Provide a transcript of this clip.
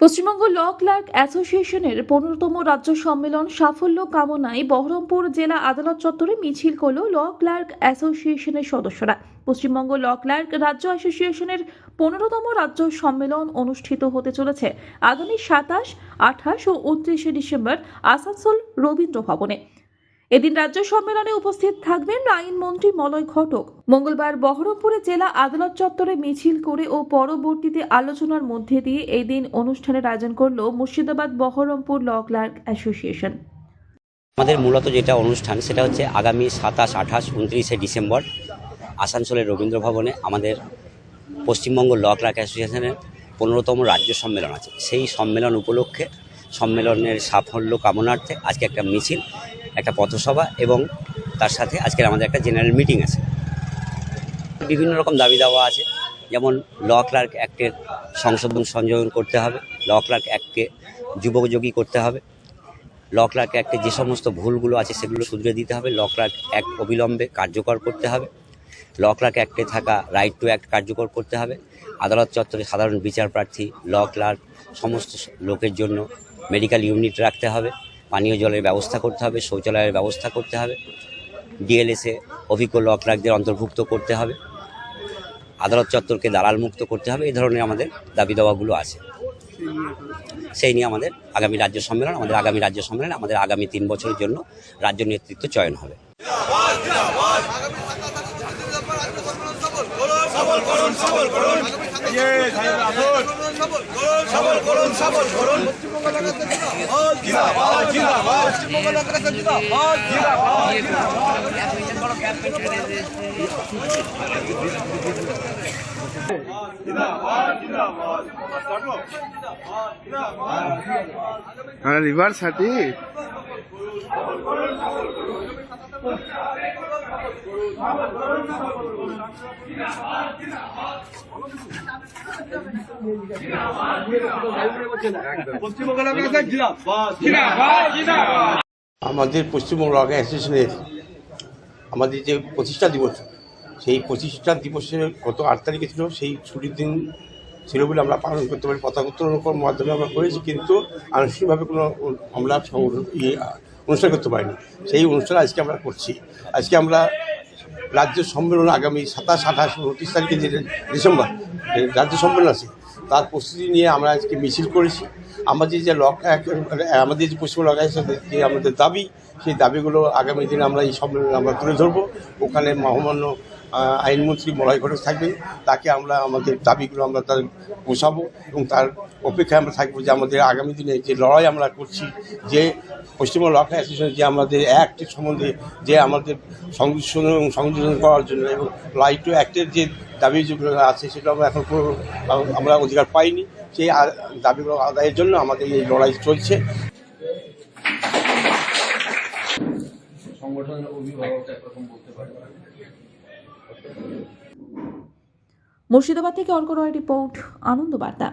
পশ্চিমবঙ্গ ল clerk অ্যাসোসিয়েশনের পনেরোতম রাজ্য সম্মেলন সাফল্য কামনায় বহরমপুর জেলা আদালত চত্বরে মিছিল করল ল ক্লার্ক অ্যাসোসিয়েশনের সদস্যরা। পশ্চিমবঙ্গ ল ক্লার্ক রাজ্য অ্যাসোসিয়েশনের পনেরোতম রাজ্য সম্মেলন অনুষ্ঠিত হতে চলেছে। আগামী সাতাশ, আঠাশ ও উনত্রিশে ডিসেম্বর আসানসোল রবীন্দ্র ভবনে। এদিন রাজ্য সম্মেলনে উপস্থিত থাকবেন আইনমন্ত্রী মলয় ঘটক। মঙ্গলবার বহরমপুরে জেলা আদালত চত্বরে মিছিল করে ও পরবর্তীতে আলোচনার মধ্যে দিয়ে এই দিন অনুষ্ঠানের আয়োজন করল Murshidabad Baharampur law clerk association. আমাদের মূলত যেটা অনুষ্ঠান, সেটা হচ্ছে আগামী সাতাশ, আঠাশ, উনত্রিশে ডিসেম্বর আসানসোলের রবীন্দ্র ভবনে আমাদের পশ্চিমবঙ্গ ল ক্লার্ক অ্যাসোসিয়েশনের পনেরোতম রাজ্য সম্মেলন আছে। সেই সম্মেলন উপলক্ষে সম্মেলনের সাফল্য কামনার্থে আজকে একটা মিছিল একটা পথসভা এবং তার সাথে আজকের আমাদের একটা জেনারেল মিটিং আছে। বিভিন্ন রকম দাবি দাওয়া আছে, যেমন ল ক্লার্ক অ্যাক্টের সংশোধন সংযোজন করতে হবে, ল ক্লার্ক অ্যাক্টকে যুবকযোগী করতে হবে, ল ক্লার্ক অ্যাক্টে যে সমস্ত ভুলগুলো আছে সেগুলো শুধরে দিতে হবে, ল ক্লার্ক অ্যাক্ট অবিলম্বে কার্যকর করতে হবে, ল ক্লার্ক অ্যাক্টে থাকা রাইট টু অ্যাক্ট কার্যকর করতে হবে, আদালত চত্বরে সাধারণ বিচার প্রার্থী, ল ক্লার্ক সমস্ত লোকের জন্য মেডিকেল ইউনিট রাখতে হবে পানীয় জলের ব্যবস্থা করতে হবে শৌচালয়ের ব্যবস্থা করতে হবে ডিএলএসে অভিজ্ঞ ল ক্লার্কদের অন্তর্ভুক্ত করতে হবে আদালত চত্বরকে দালাল মুক্ত করতে হবে এই ধরনের আমাদের দাবি দাওয়াগুলো আছে সেই নিয়ে আমাদের আগামী রাজ্য সম্মেলন আমাদের আগামী রাজ্য সম্মেলন আমাদের আগামী তিন বছরের জন্য রাজ্য নেতৃত্ব চয়ন হবে হ্যাঁ রিভার্স হাঁটি। আমাদের পশ্চিমবঙ্গ রক অ্যাসোসিয়েশনের আমাদের যে প্রতিষ্ঠা দিবস, সেই প্রতিষ্ঠা দিবসের গত আট তারিখে ছিল, সেই ছুটির দিন ছিল বলে আমরা পালন করতে পারি। পতাকা উত্তোলনের মাধ্যমে আমরা করেছি, কিন্তু আনুষ্ঠানিকভাবে কোনো আমরা ইয়ে অনুষ্ঠান করতে পারিনি। সেই অনুষ্ঠান আজকে আমরা করছি। আজকে আমরা রাজ্য সম্মেলন আগামী সাতাশ, আঠাশ উনত্রিশ তারিখে যে ডিসেম্বর রাজ্য সম্মেলন আছে, তার প্রস্তুতি নিয়ে আমরা আজকে মিছিল করেছি। আমাদের যে লক আমাদের যে পশ্চিম লক যে আমাদের দাবি, সেই দাবিগুলো আগামী দিনে আমরা এই সম্মেলনে আমরা তুলে ধরবো। ওখানে মহামান্য আইনমন্ত্রী মলয় ঘটক থাকবেন তাকে আমরা আমাদের দাবিগুলো আমরা তার পোষাবো এবং তার অপেক্ষায় আমরা থাকব যে আমাদের আগামী দিনে যে লড়াই আমরা করছি, যে পশ্চিমবঙ্গ লক অ্যাসোসিয়েশন যে আমাদের অ্যাক্ট সম্বন্ধে যে আমাদের সংশোধন এবং সংযোজন করার জন্য এবং লাইট টু অ্যাক্টের যে দাবি যেগুলো আছে সেগুলো আমরা এখন পুরো আমরা অধিকার পাইনি, সেই দাবিগুলো আদায়ের জন্য আমাদের এই লড়াই চলছে। মুর্শিদাবাদ থেকে অর্ক রয় রিপোর্ট আনন্দ বার্তা।